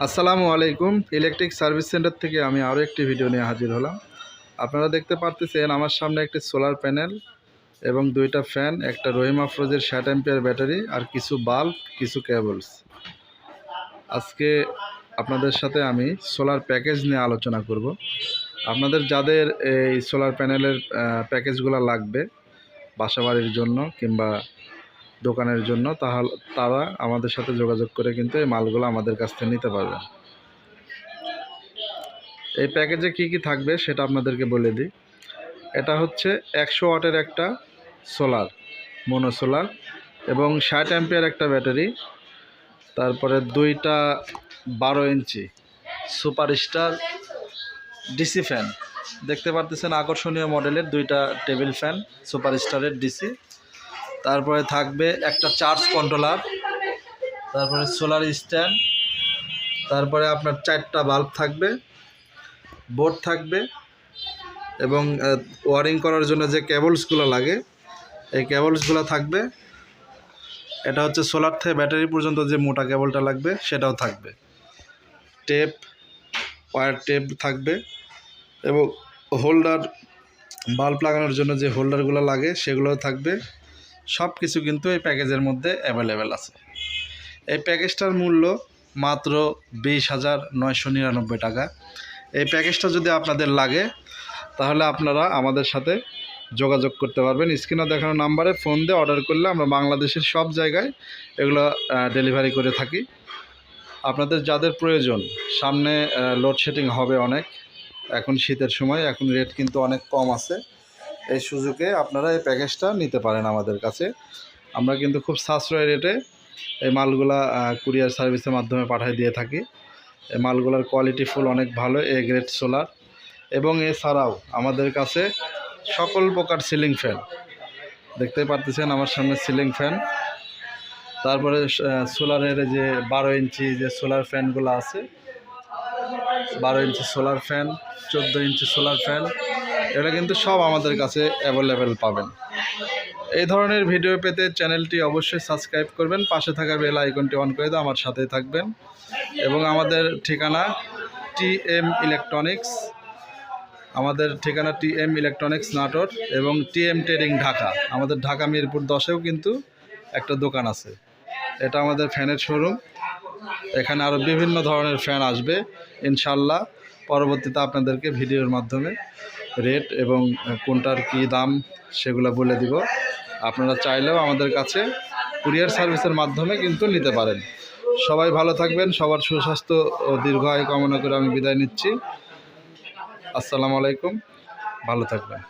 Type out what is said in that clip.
আসসালামু আলাইকুম, electric service centre থেকে আমি আরও একটি ভিডিও নিয়ে হাজির হলাম। আপনারা দেখতে পারতেছেন আমার সামনে একটি সোলার প্যানেল এবং দুইটা ফ্যান, একটা রহিম আফরোজের ষাট অ্যাম্পিয়ার ব্যাটারি আর কিছু বাল্ব, কিছু কেবলস। আজকে আপনাদের সাথে আমি সোলার প্যাকেজ নিয়ে আলোচনা করব। আপনাদের যাদের এই সোলার প্যানেলের প্যাকেজগুলো লাগবে বাসাবাড়ির জন্য কিংবা দোকানের জন্য তাহলে তারা আমাদের সাথে যোগাযোগ করে কিন্তু এই মালগুলো আমাদের কাছ থেকে নিতে পারবেন এই প্যাকেজে কি কি থাকবে সেটা আপনাদেরকে বলে দিই। এটা হচ্ছে একশো ওয়াটের একটা সোলার, মোনো সোলার এবং ষাট অ্যাম্পিয়ার একটা ব্যাটারি। তারপরে দুইটা বারো inch super star DC fan. দেখতে পারতেছেন আকর্ষণীয় মডেলের দুইটা টেবিল ফ্যান সুপার স্টারের ডিসি। তারপরে থাকবে একটা চার্জ কন্ট্রোলার তারপরে সোলার স্ট্যান্ড তারপরে আপনার চারটা বাল্ব থাকবে বোর্ড থাকবে এবং ওয়ারিং করার জন্য যে কেবলসগুলো লাগে, এই কেবলসগুলো থাকবে। এটা হচ্ছে সোলার থেকে ব্যাটারি পর্যন্ত যে মোটা কেবলটা লাগবে, সেটাও থাকবে। টেপ ওয়ার টেপ থাকবে এবং হোল্ডার বাল্ব লাগানোর জন্য যে হোল্ডারগুলো লাগে, সেগুলোও থাকবে। সব কিছু কিন্তু এই প্যাকেজের মধ্যে অ্যাভেলেবেল আছে। এই প্যাকেজটার মূল্য মাত্র বিশ হাজার নয়শো নিরানব্বই টাকা। এই প্যাকেজটা যদি আপনাদের লাগে, তাহলে আপনারা আমাদের সাথে যোগাযোগ করতে পারবেন। স্ক্রিনে দেখানো নাম্বারে ফোন দিয়ে অর্ডার করলে আমরা বাংলাদেশের সব জায়গায় এগুলো ডেলিভারি করে থাকি। আপনাদের যাদের প্রয়োজন, সামনে লোডশেডিং হবে অনেক। এখন শীতের সময়, এখন রেট কিন্তু অনেক কম আছে। এই সুযোগে আপনারা এই প্যাকেজটা নিতে পারেন আমাদের কাছে। আমরা কিন্তু খুব সাশ্রয় রেটে এই মালগুলা কুরিয়ার সার্ভিসের মাধ্যমে পাঠিয়ে দিয়ে থাকি। এই মালগুলার কোয়ালিটি ফুল অনেক ভালো এ গ্রেড সোলার এবং এছাড়াও আমাদের কাছে সকল প্রকার সিলিং ফ্যান দেখতে পারতেছেন আমার সামনে সিলিং ফ্যান তারপরে সোলারের যে বারো ইঞ্চি যে সোলার ফ্যানগুলো আছে, বারো ইঞ্চি সোলার ফ্যান চোদ্দ ইঞ্চি সোলার ফ্যান এটা কিন্তু সব আমাদের কাছে অ্যাভেলেবেল পাবেন। এই ধরনের ভিডিও পেতে চ্যানেলটি অবশ্যই সাবস্ক্রাইব করবেন, পাশে থাকা বেল আইকনটি অন করে দিয়ে আমার সাথেই থাকবেন। এবং আমাদের ঠিকানা টি এম ইলেকট্রনিক্স আমাদের ঠিকানা টি এম ইলেকট্রনিক্স নাটোর এবং টি এম ট্রেডিং ঢাকা। আমাদের ঢাকা মিরপুর দশেও কিন্তু একটা দোকান আছে। এটা আমাদের ফ্যানের শোরুম এখানে আরও বিভিন্ন ধরনের ফ্যান আসবে, ইনশাল্লাহ। পরবর্তীতে আপনাদেরকে ভিডিওর মাধ্যমে রেট এবং কোনটার কি দাম সেগুলো বলে দিব। আপনারা চাইলেও আমাদের কাছে কুরিয়ার সার্ভিসের মাধ্যমে কিন্তু নিতে পারেন। সবাই ভালো থাকবেন, সবার সুস্বাস্থ্য ও দীর্ঘায়ু কামনা করে আমি বিদায় নিচ্ছি। আসসালামু আলাইকুম, ভালো থাকবেন।